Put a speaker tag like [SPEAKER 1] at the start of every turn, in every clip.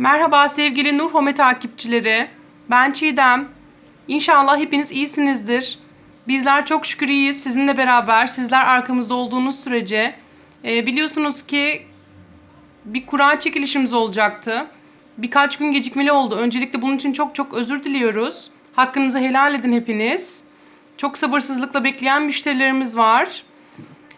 [SPEAKER 1] Merhaba sevgili Nur Home takipçileri. Ben Çiğdem. İnşallah hepiniz iyisinizdir. Bizler çok şükür iyiyiz sizinle beraber. Sizler arkamızda olduğunuz sürece. Ee, biliyorsunuz ki bir Kur'an çekilişimiz olacaktı. Birkaç gün gecikmeli oldu. Öncelikle bunun için çok çok özür diliyoruz. Hakkınızı helal edin hepiniz. Çok sabırsızlıkla bekleyen müşterilerimiz var.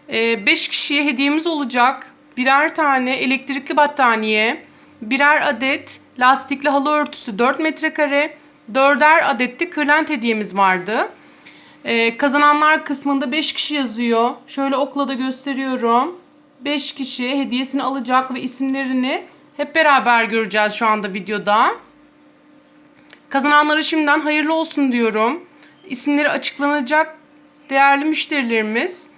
[SPEAKER 1] 5 kişiye hediyemiz olacak. Birer tane elektrikli battaniye, birer adet lastikli halı örtüsü 4 metrekare, dörder adetli kırlent hediyemiz vardı. Ee, kazananlar kısmında 5 kişi yazıyor. Şöyle okla da gösteriyorum. 5 kişi hediyesini alacak ve isimlerini hep beraber göreceğiz şu anda videoda. Kazananlara şimdiden hayırlı olsun diyorum. İsimleri açıklanacak değerli müşterilerimiz.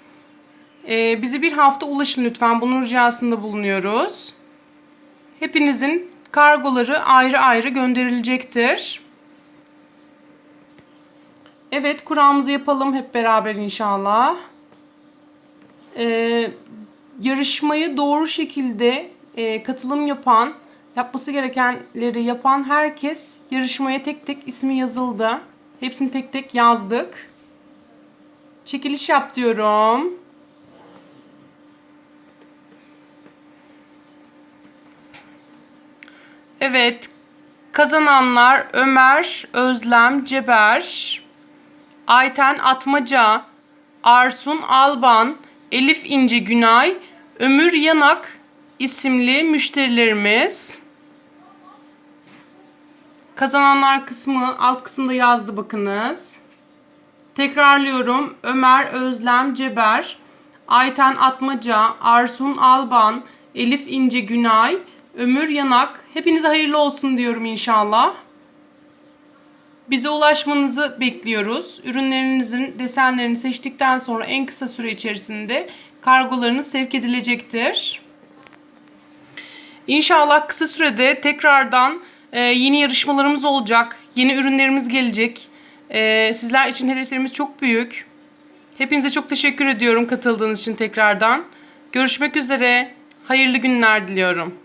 [SPEAKER 1] Ee, bize bir hafta ulaşın lütfen. Bunun ricasında bulunuyoruz. Hepinizin kargoları ayrı ayrı gönderilecektir. Evet kuramızı yapalım hep beraber inşallah. Ee, yarışmayı doğru şekilde e, katılım yapan, yapması gerekenleri yapan herkes yarışmaya tek tek ismi yazıldı. Hepsini tek tek yazdık. Çekiliş yap diyorum. Evet. Kazananlar Ömer, Özlem, Ceber, Ayten Atmaca, Arsun Alban, Elif İnce Günay, Ömür Yanak isimli müşterilerimiz. Kazananlar kısmı alt kısımda yazdı bakınız. Tekrarlıyorum. Ömer Özlem Ceber, Ayten Atmaca, Arsun Alban, Elif İnce Günay, Ömür Yanak. Hepinize hayırlı olsun diyorum inşallah. Bize ulaşmanızı bekliyoruz. Ürünlerinizin desenlerini seçtikten sonra en kısa süre içerisinde kargolarınız sevk edilecektir. İnşallah kısa sürede tekrardan e, yeni yarışmalarımız olacak. Yeni ürünlerimiz gelecek. E, sizler için hedeflerimiz çok büyük. Hepinize çok teşekkür ediyorum katıldığınız için tekrardan. Görüşmek üzere. Hayırlı günler diliyorum.